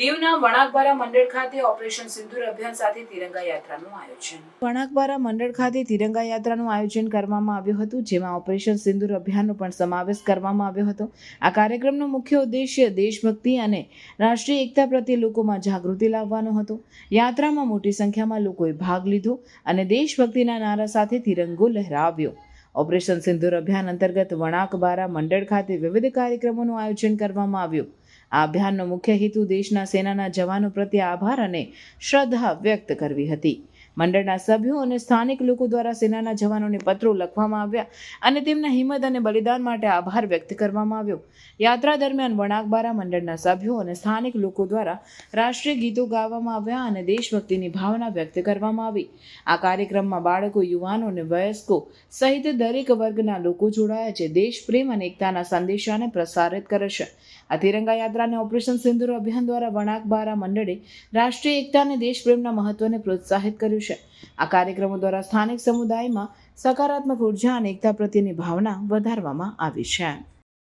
વણાકબારા મંડળ ખાતે ઓપરેશન સિંદૂર અભિયાન સાથે તિરંગા યાત્રાનું આયોજન. વણાકબારા મંડળ ખાતે તિરંગા યાત્રાનું આયોજન કરવામાં આવ્યું હતું, જેમાં ઓપરેશન સિંદૂર અભિયાનનો પણ સમાવેશ કરવામાં આવ્યો હતો. આ કાર્યક્રમનો મુખ્ય ઉદ્દેશ્ય દેશભક્તિ અને રાષ્ટ્રીય એકતા પ્રત્યે લોકોમાં જાગૃતિ લાવવાનો હતો. યાત્રામાં મોટી સંખ્યામાં લોકોએ ભાગ લીધો અને દેશભક્તિના નારા સાથે તિરંગો લહેરાવ્યો. ઓપરેશન સિંદૂર અભિયાન અંતર્ગત વણાકબારા મંડળ ખાતે વિવિધ કાર્યક્રમોનું આયોજન કરવામાં આવ્યું. આ અભિયાનનો મુખ્ય હેતુ દેશના સેનાના જવાનો પ્રત્યે આભાર અને શ્રદ્ધા વ્યક્ત કરવી હતી. મંડળના સભ્યો અને સ્થાનિક લોકો દ્વારા સેનાના જવાનોને પત્રો લખવામાં આવ્યા અને તેમના હિંમત અને બલિદાન માટે આભાર વ્યક્ત કરવામાં આવ્યો. યાત્રા દરમિયાન વણાકબારા મંડળના સભ્યો અને સ્થાનિક લોકો દ્વારા રાષ્ટ્રીય ગીતો ગાવામાં આવ્યા અને દેશભક્તિની ભાવના વ્યક્ત કરવામાં આવી. આ કાર્યક્રમમાં બાળકો, યુવાનો અને વયસ્કો સહિત દરેક વર્ગના લોકો જોડાયા છે દેશ પ્રેમ અને એકતાના સંદેશાને પ્રસારિત કરે છે. આ તિરંગા યાત્રાને ઓપરેશન સિંદુર અભિયાન દ્વારા વણાકબારા મંડળે રાષ્ટ્રીય એકતા અને દેશપ્રેમના મહત્વને પ્રોત્સાહિત કર્યું છે. આ કાર્યક્રમો દ્વારા સ્થાનિક સમુદાયમાં સકારાત્મક ઊર્જા અને એકતા પ્રત્યેની ભાવના વધારવામાં આવી છે.